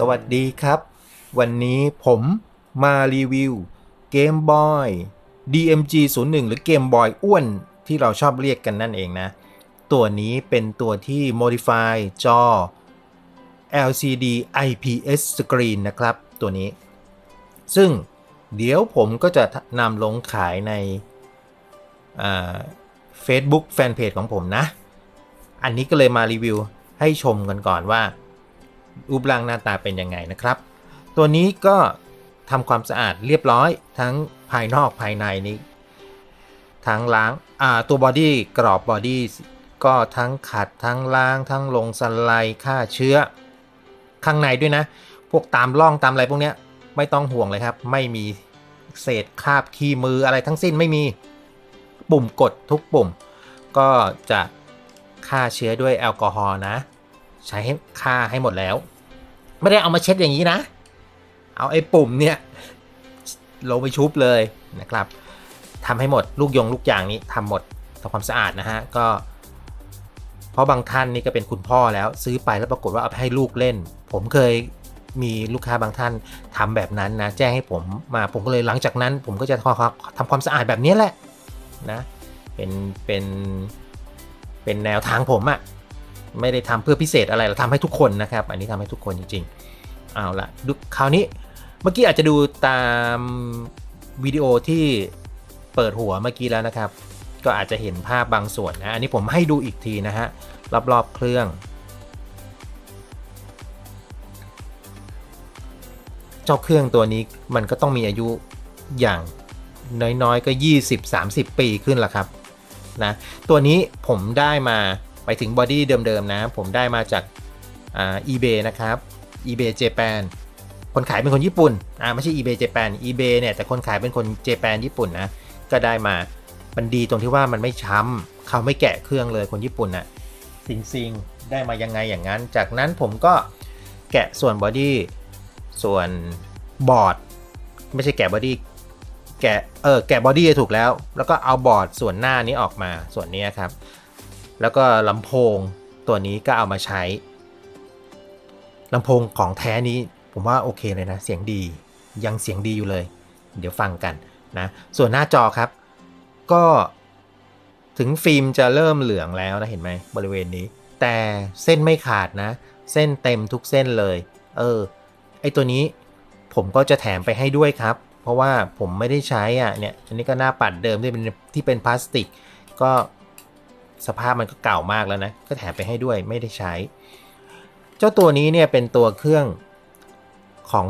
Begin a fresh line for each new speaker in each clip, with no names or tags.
สวัสดีครับ วันนี้ผมมารีวิวเกมบอย DMG 01หรือเกมบอยอ้วนที่เราชอบเรียกกันนั่นเองนะ ตัวนี้เป็นตัวที่ modify จอ LCD IPS screen นะครับ ตัวนี้ ซึ่งเดี๋ยวผมก็จะนำลงขายใน Facebook Fanpage ของผมนะ อันนี้ก็เลยมารีวิวให้ชมกันก่อนว่า รูปร่างหน้าตาเป็นยังไงนะครับ ตัวนี้ก็ทำความสะอาดเรียบร้อยทั้งภายนอกภายในนี้ทั้งล้างตัวบอดี้กรอบบอดี้ก็ทั้งขัดทั้งล้าง ทั้งลงสไลด์ฆ่าเชื้อ ข้างในด้วยนะ พวกตามร่องตามอะไรพวกเนี้ยไม่ต้องห่วงเลยครับ ไม่มีเศษคราบขี้มืออะไรทั้งสิ้นไม่มีปุ่มกดทุกปุ่ม ก็จะฆ่าเชื้อด้วยแอลกอฮอล์นะ ใช้ฆ่าให้หมดแล้ว ไม่ได้เอามาเช็ดอย่างนี้นะ เอาไอ้ปุ่มเนี่ยลงไปชุบเลยนะครับทำให้หมดลูกยงลูกยางนี้ทำหมดทำความสะอาดนะฮะก็เพราะบางท่านนี่ก็เป็นคุณพ่อแล้วซื้อไปแล้วปรากฏว่าเอาให้ลูกเล่น ผมเคยมีลูกค้าบางท่านทำแบบนั้นนะแจ้งให้ผมมาผมก็เลยหลังจากนั้น ผมก็จะทำความสะอาดแบบนี้แหละนะเป็นเป็นเป็นแนวทางผมอะ ไม่ได้ทำเพื่อพิเศษอะไรเราทำให้ทุกคนนะครับ อันนี้ทำให้ทุกคนจริงๆเอาละดูคราวนี้เมื่อกี้อาจจะดูตามวิดีโอที่เปิดหัวเมื่อกี้แล้วนะครับ ก็อาจจะเห็นภาพบางส่วนนะอันนี้ผมให้ดูอีกทีนะฮะรอบๆเครื่องเจ้าเครื่องตัวนี้มันก็ต้องมีอายุอย่างน้อยๆ ก็ 20-30 ปีขึ้นละครับนะตัวนี้ผมได้มา ไปถึงบอดี้เดิมๆนะ ผมได้มาจากอ่า eBay นะครับ eBay Japan คนขายเป็นคนญี่ปุ่น อ่าไม่ใช่ eBay Japan eBay เนี่ยแต่คนขายเป็นคนเจแปนญี่ปุ่นนะ ก็ได้มา มันดีตรงที่ว่ามันไม่ช้ำเขาไม่แกะเครื่องเลยคนญี่ปุ่นน่ะซิงซิงได้มายังไงอย่างนั้น จากนั้นผมก็แกะส่วนบอดี้ส่วนบอร์ดไม่ใช่แกะบอดี้แกะเออแกะบอดี้ถูกแล้ว แล้วก็เอาบอร์ดส่วนหน้านี้ออกมาส่วนนี้ครับ แล้วก็ลำโพงตัวนี้ก็เอามาใช้ลำโพงของแท้นี้ผมว่าโอเคเลยนะ เสียงดียังเสียงดีอยู่เลย เดี๋ยวฟังกันนะส่วนหน้าจอครับ ก็ถึงฟิล์มจะเริ่มเหลืองแล้วนะ เห็นไหมบริเวณนี้ แต่เส้นไม่ขาดนะ เส้นเต็มทุกเส้นเลย เออ ไอตัวนี้ผมก็จะแถมไปให้ด้วยครับ เพราะว่าผมไม่ได้ใช้อะเนี่ยอันนี้ก็หน้าปัดเดิมที่เป็นที่เป็นพลาสติก ก็ สภาพมันก็เก่ามากแล้วนะ ก็แถมไปให้ด้วยไม่ได้ใช้ เจ้าตัวนี้เนี่ยเป็นตัวเครื่องของ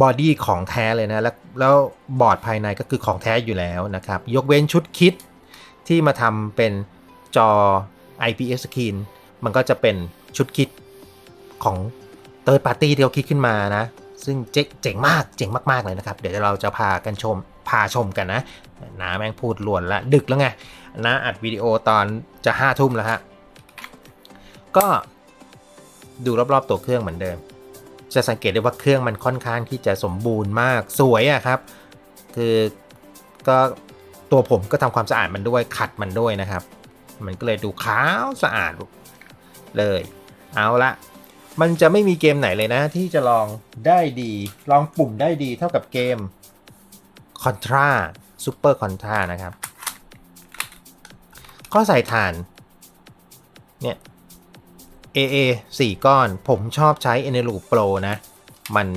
บอดี้ของแท้เลยนะ แล้วแล้วบอร์ดภายในก็คือของแท้อยู่แล้วนะครับ ยกเว้นชุดคิดที่มาทำเป็นจอ IPS screen มันก็จะเป็นชุดคิดของ Third Party ที่เขาคิดขึ้นมานะ ซึ่งเจ๋งมากเจ๋งมาก ๆ เลยนะครับ เดี๋ยวเราจะพากันชมพาชมกันนะน้าแม่งพูดลวนละดึกแล้วไงนะอัดวิดีโอตอนจะห้าทุ่มแล้วฮะก็ดูรอบ ๆ ตัวเครื่องเหมือนเดิม จะสังเกตได้ว่าเครื่องมันค่อนข้างที่จะสมบูรณ์มากสวยอะครับ คือก็ตัวผมก็ทำความสะอาดมันด้วยขัดมันด้วยนะครับ มันก็เลยดูขาวสะอาดเลย เอาละ มันจะไม่มีเกมไหนเลยนะ ที่จะลองได้ดี ลองปุ่มได้ดีเท่ากับเกม Contra Super Contra นะครับก็ใส่ถ่าน เนี่ย AA 4 ก้อน ผมชอบใช้ e n e l o Pro นะ มัน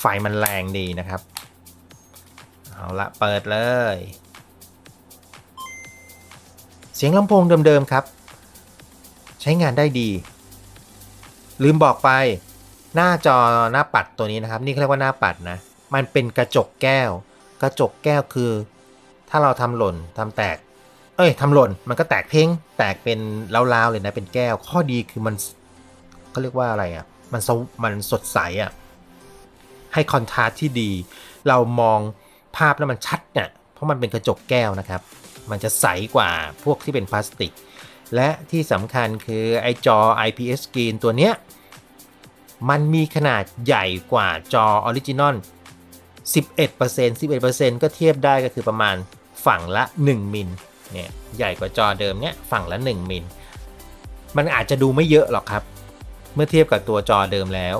ไฟมันแรงดีนะครับ เอาละเปิดเลย เสียงลำโพงเดิมๆครับ ใช้งานได้ดี ลืมบอกไป หน้าจอหน้าปัดตัวนี้นะครับ นี่เขาเรียกว่าหน้าปัดนะ มันเป็นกระจกแก้ว กระจกแก้วคือ ถ้าเราทำหล่นทำแตก เอ้ยทำหล่นมันก็แตกเพ้ง แตกเป็นเล้าวๆเลยนะเป็นแก้ว ข้อดีคือมันเขาเรียกว่าอะไรอะ่ะ มันสมันสดใสอะ่ะให้คอนทราสที่ดี เรามองภาพแล้วมันชัดเนี่ยเพราะมันเป็นกระจกแก้วนะครับ มันจะใสกว่าพวกที่เป็นพลาสติก และที่สำคัญคือไอจอ IPS screen ตัวเนี้ย มันมีขนาดใหญ่กว่าจอออริจินอล11% 11%ก็เทียบได้ก็คือประมาณฝั่งละ 1 มิลเนี่ยใหญ่กว่าจอเดิมเนี่ยฝั่งละ 1 มิล มันอาจจะดูไม่เยอะหรอกครับ เมื่อเทียบกับตัวจอเดิมแล้ว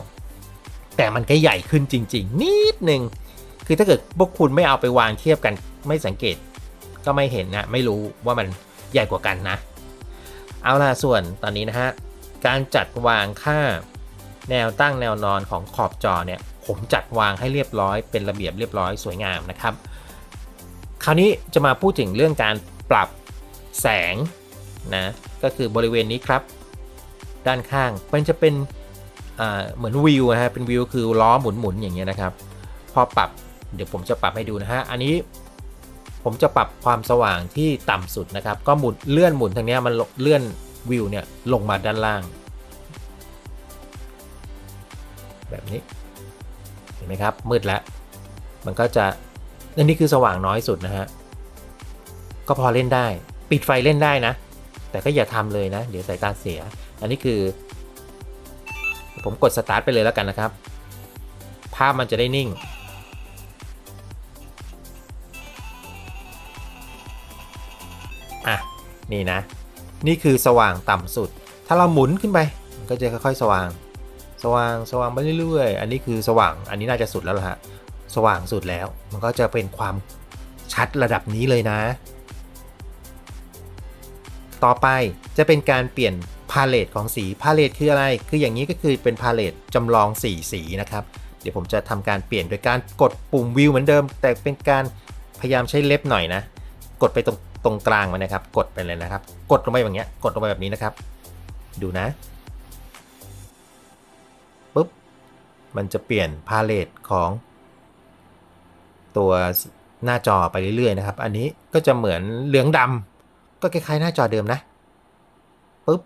แต่มันก็ใหญ่ขึ้นจริง ๆ นิดหนึ่งคือถ้าเกิดพวกคุณไม่เอาไปวางเทียบกันไม่สังเกตก็ไม่เห็นนะ ไม่รู้ว่ามันใหญ่กว่ากันนะ เอาล่ะส่วนตอนนี้นะฮะ การจัดวางค่า แนวตั้งแนวนอนของขอบจอเนี่ยผมจัดวางให้เรียบร้อยเป็นระเบียบเรียบร้อยสวยงามนะครับ คราวนี้จะมาพูดถึงเรื่องการปรับแสงนะก็คือบริเวณนี้ครับ ด้านข้างมันจะเป็นเหมือนวิวนะฮะเป็นวิวคือล้อหมุนๆอย่างเงี้ยนะครับ พอปรับเดี๋ยวผมจะปรับให้ดูนะฮะอันนี้ผมจะปรับความสว่างที่ต่ำสุดนะครับ ก็หมุนเลื่อนหมุนทางเนี้ยมันเลื่อนวิวเนี่ยลงมาด้านล่าง แบบนี้ เห็นไหมครับ มืดแล้ว มันก็จะอันนี้คือสว่างน้อยสุดนะฮะ ก็พอเล่นได้ ปิดไฟเล่นได้นะ แต่ก็อย่าทำเลยนะ เดี๋ยวสายตาเสีย อันนี้คือ ผมกดสตาร์ทไปเลยแล้วกันนะครับ ภาพมันจะได้นิ่งอะนี่นะ นี่คือสว่างต่ำสุด ถ้าเราหมุนขึ้นไป ก็จะค่อยๆสว่าง สว่างสว่างไปเรื่อยๆ อันนี้คือสว่างอันนี้น่าจะสุดแล้วล่ะฮะสว่างสุดแล้ว มันก็จะเป็นความชัดระดับนี้เลยนะ ต่อไปจะเป็นการเปลี่ยนพาเลตของสีพาเลตคืออะไร คืออย่างนี้ก็คือเป็นพาเลตจำลองสีสีนะครับ เดี๋ยวผมจะทำการเปลี่ยนโดยการกดปุ่มวิวเหมือนเดิม แต่เป็นการพยายามใช้เล็บหน่อยนะ กดไปตรงตรงกลางมันนะครับ กดไปเลยนะครับ กดลงไปแบบนี้กดลงไปแบบนี้นะครับ ดูนะ ปุ๊บ มันจะเปลี่ยนพาเลตของ ตัวหน้าจอไปเรื่อยๆนะครับ อันนี้ก็จะเหมือนเหลืองดำก็คล้ายๆหน้าจอเดิมนะปุ๊บ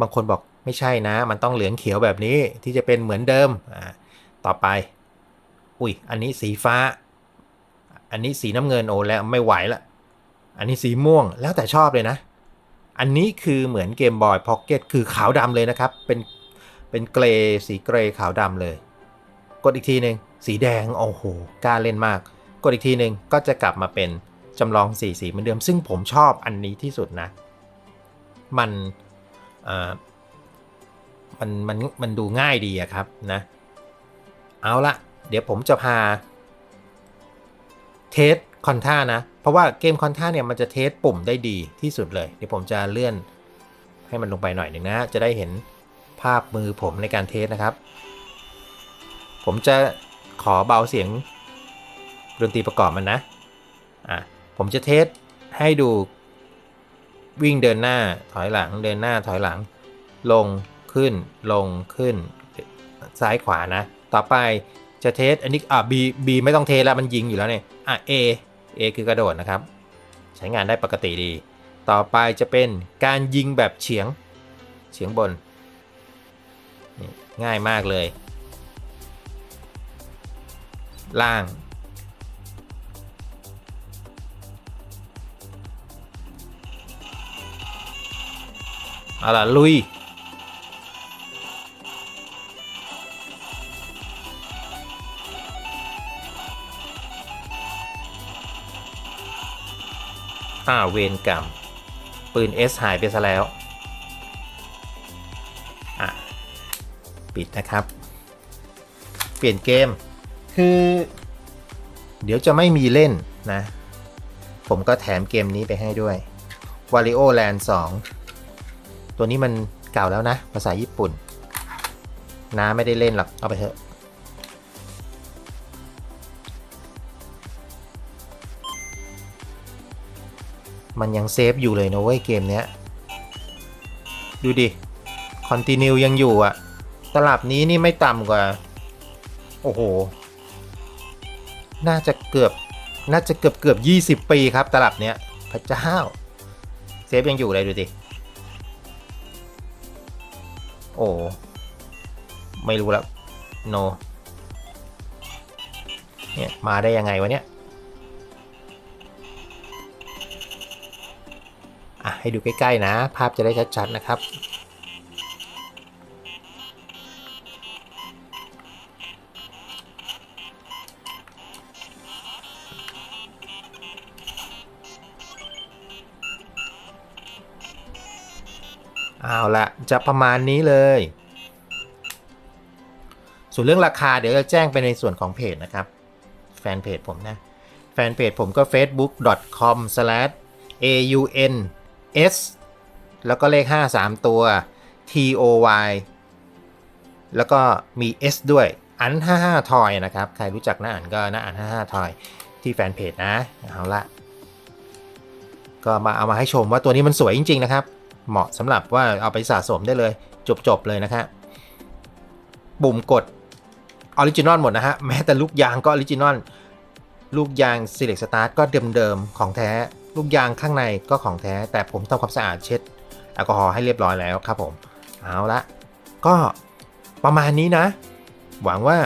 บางคนบอกไม่ใช่นะ มันต้องเหลืองเขียวแบบนี้ที่จะเป็นเหมือนเดิมอ่าต่อไป อุ้ยอันนี้สีฟ้า อันนี้สีน้ำเงินโอ้แล้วไม่ไหวละอันนี้สีม่วงแล้วแต่ชอบเลยนะ อันนี้คือเหมือนเกมบอยพ็อกเก็ตคือขาวดำเลยนะครับ เป็น เป็นเกรย์สีเกรย์ขาวดำเลย กดอีกทีหนึ่งสีแดงโอ้โหกล้าเล่นมาก กดอีกทีหนึ่งก็จะกลับมาเป็นจำลองสีสีเหมือนเดิม ซึ่งผมชอบอันนี้ที่สุดนะ มันมันมันมันดูง่ายดีอะครับนะ เอาละเดี๋ยวผมจะพาเทสคอนท่านะ เพราะว่าเกมคอนท่าเนี่ยมันจะเทสปุ่มได้ดีที่สุดเลย เดี๋ยวผมจะเลื่อนให้มันลงไปหน่อยหนึ่งนะ จะได้เห็น ภาพมือผมในการเทสนะครับ ผมจะขอเบาเสียงดนตรีประกอบมันนะ อะ ผมจะเทสให้ดูวิ่งเดินหน้าถอยหลังเดินหน้าถอยหลัง ลงขึ้นลงขึ้น ซ้ายขวานะ ต่อไปจะเทสอันนี้อะ B B ไม่ต้องเทสแล้วมันยิงอยู่แล้วเนี่ยอะ A A คือกระโดดนะครับ ใช้งานได้ปกติดี ต่อไปจะเป็นการยิงแบบเฉียง เฉียงบน ง่ายมากเลย ล่าง เอาล่ะ ลุยอ้าเวรกรรม ปืน S หายไปซะแล้ว ดนะครับ เปลี่ยนเกม คือ เดี๋ยวจะไม่มีเล่นนะ ผมก็แถมเกมนี้ไปให้ด้วย Wario Land 2 ตัวนี้มันเก่าแล้วนะ ภาษาญี่ปุ่นน้าไม่ได้เล่นหรอก เอาไปเถอะ มันยังเซฟอยู่เลยนะเว้ยเกมเนี้ย ดูดิ คอนติเนียยังอยู่อะ ตลับนี้นี่ไม่ต่ำกว่า โอ้โห น่าจะเกือบ น่าจะเกือบเกือบ20ปีครับตลับเนี้ย พระเจ้า เซฟยังอยู่เลยดูดิ โอ้ ไม่รู้แล้วโนเนี่ย มาได้ยังไงวะเนี่ยอะให้ดูใกล้ ๆ นะ ภาพจะได้ชัด ๆ นะครับ เอาละจะประมาณนี้เลย ส่วนเรื่องราคาเดี๋ยวจะแจ้งไปในส่วนของเพจนะครับ แฟนเพจผมนะ แฟนเพจผมก็ facebook.com/auns แล้วก็เลข 5 3 ตัว toy แล้วก็มี s ด้วยอัน 55 ทอยนะครับ ใครรู้จักน้าอันก็น้าอัน 55 ทอยที่แฟนเพจนะ เอาละก็มาเอามาให้ชมว่าตัวนี้มันสวยจริง ๆ นะครับ เหมาะสำหรับว่าเอาไปสะสมได้เลย จบ ๆ เลยนะครับปุ่มกดออริจินอลหมดนะฮะ แม้แต่ลูกยางก็ออริจินอลลูกยาง Select Start ก็เดิมๆของแท้ ลูกยางข้างในก็ของแท้ แต่ผมทำความสะอาดเช็ดแอลกอฮอล์ให้เรียบร้อยแล้วครับผม เอาละก็ประมาณนี้นะ หวังว่า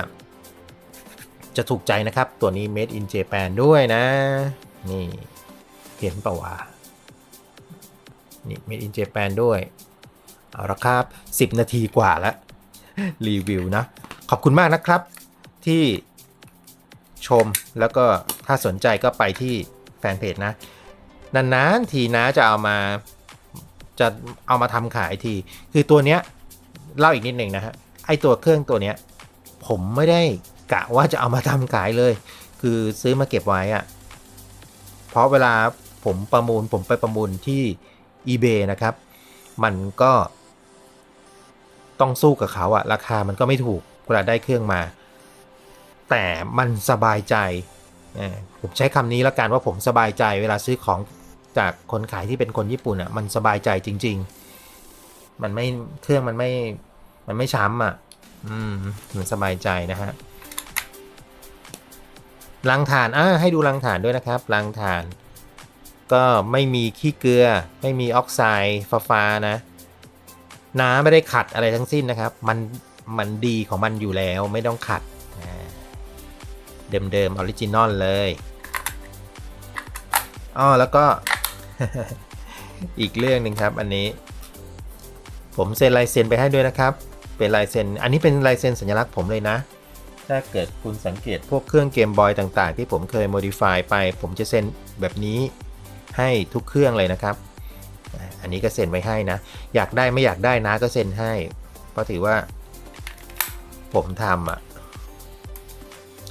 จะถูกใจนะครับ ตัวนี้ Made in Japan ด้วยนะ นี่ เห็นปะวะ นี่ Made in Japan ด้วย เอาละครับ 10 นาทีกว่าแล้ว รีวิวนะ ขอบคุณมากนะครับที่ชมแล้วก็ถ้าสนใจก็ไปที่แฟนเพจนะ นานๆทีนะจะเอามาจะเอามาทำขายที คือตัวเนี้ยเล่าอีกนิดหนึ่งนะฮะ ไอตัวเครื่องตัวเนี้ยผมไม่ได้กะว่าจะเอามาทำขายเลย คือซื้อมาเก็บไว้อะเพราะเวลาผมประมูลผมไปประมูลที่ eBay นะครับ มันก็ต้องสู้กับเขาอะราคามันก็ไม่ถูกเวลาได้เครื่องมา แต่มันสบายใจ ผมใช้คำนี้แล้วกันว่าผมสบายใจเวลาซื้อของจากคนขายที่เป็นคนญี่ปุ่นอะมันสบายใจจริง ๆ มันไม่เครื่องมันไม่มันไม่ช้ำอะอืมมันสบายใจนะฮะลังฐานอ่าให้ดูลังฐานด้วยนะครับลังฐาน ก็ไม่มีขี้เกลือ ไม่มีออกไซด์ฟ้าๆนะ น้ำไม่ได้ขัดอะไรทั้งสิ้นนะครับ มันมันดีของมันอยู่แล้วไม่ต้องขัดอ่าเดิมๆออริจินอลเลยอ้อแล้วก็อีกเรื่องหนึ่งครับ อันนี้ ผมเซ็นลายเซ็นไปให้ด้วยนะครับ เป็นลายเซ็นอันนี้เป็นลายเซ็นสัญลักษณ์ผมเลยนะ ถ้าเกิดคุณสังเกตพวกเครื่องเกมบอยต่างๆ ที่ผมเคย modify ไป ผมจะเซ็นแบบนี้ ให้ทุกเครื่องเลยนะครับ อันนี้ก็เซ็นไว้ให้นะ อยากได้ไม่อยากได้นะก็เซ็นให้ เพราะถือว่า ผมทำอะ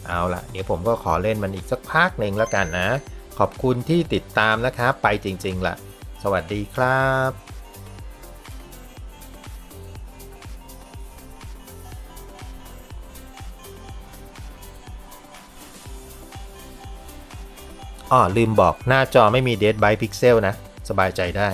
เอาละเดี๋ยวผมก็ขอเล่นมันอีกสักพักหนึ่งแล้วกันนะ ขอบคุณที่ติดตามนะครับ ไปจริงๆล่ะ สวัสดีครับ อ๋อลืมบอกหน้าจอไม่มี Dead by Pixel นะ สบายใจได้